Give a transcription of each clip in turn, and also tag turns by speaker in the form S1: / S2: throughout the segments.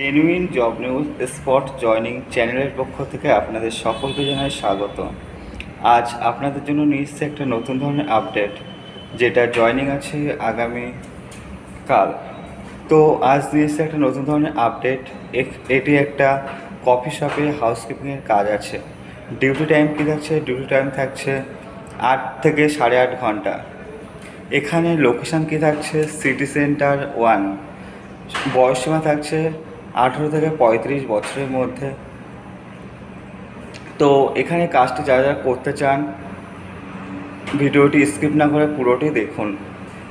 S1: Genuine job news spot joining চ্যানেলের পক্ষ থেকে আপনাদের সকলকে জানাই স্বাগত। আজ আপনাদের জন্য নিয়ে এসেছে একটা নতুন ধরনের আপডেট, যেটা জয়নিং আছে আগামী কাল তো আজ নিয়ে এসেছে একটা নতুন ধরনের আপডেট। এটি একটা কফি শপে হাউসকিপিংয়ের কাজ আছে। ডিউটি টাইম কী থাকছে? ডিউটি টাইম থাকছে আট থেকে সাড়ে আট ঘণ্টা। এখানে লোকেশান কী থাকছে? সিটি সেন্টার ওয়ান বয়সসীমা থাকছে আঠেরো থেকে পঁয়ত্রিশ বছরের মধ্যে। তো এখানে কাজটি যারা যারা করতে চান, ভিডিওটি স্কিপ না করে পুরোটি দেখুন।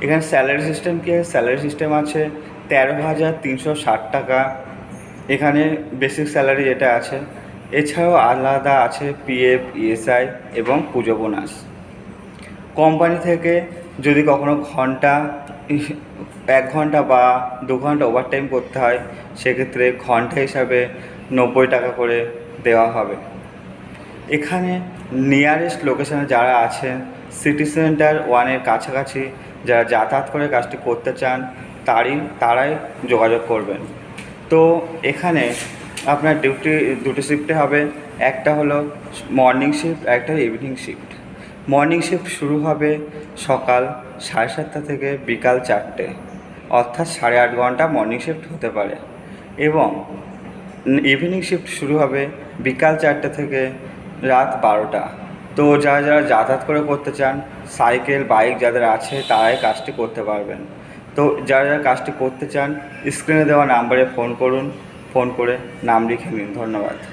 S1: এখানে স্যালারি সিস্টেম কি? স্যালারি সিস্টেম আছে তেরো হাজার তিনশো ষাট টাকা। এখানে বেসিক স্যালারি যেটা আছে, এছাড়াও আলাদা আছে পিএফ ইএসআই এবং পুজো বোনাস কোম্পানি থেকে যদি কখনো ঘণ্টা, এক ঘণ্টা বা দু ঘণ্টা ওভারটাইম করতে হয়, সেক্ষেত্রে ঘণ্টা হিসাবে নব্বই টাকা করে দেওয়া হবে। এখানে নিয়ারেস্ট লোকেশানে যারা আছেন সিটি সেন্টার ওয়ানের কাছাকাছি যারা যাতায়াত করে কাজটি করতে চান, তারই, তারাই যোগাযোগ করবেন। তো এখানে আপনার ডিউটি দুটো শিফটে হবে, একটা হলো মর্নিং শিফট একটা ইভিনিং শিফট মর্নিং শিফট শুরু হবে সকাল সাড়ে সাতটা থেকে বিকাল চারটে, অর্থাৎ সাড়ে আট ঘণ্টা মর্নিং শিফট হতে পারে। এবং ইভিনিং শিফট শুরু হবে বিকাল চারটে থেকে রাত বারোটা। তো যারা যারা যাতায়াত করে করতে চান, সাইকেল, বাইক যাদের আছে তারাই কাজটি করতে পারবেন। তো যারা যারা কাজটি করতে চান, স্ক্রিনে দেওয়া নাম্বারে ফোন করুন, ফোন করে নাম লিখে নিন। ধন্যবাদ।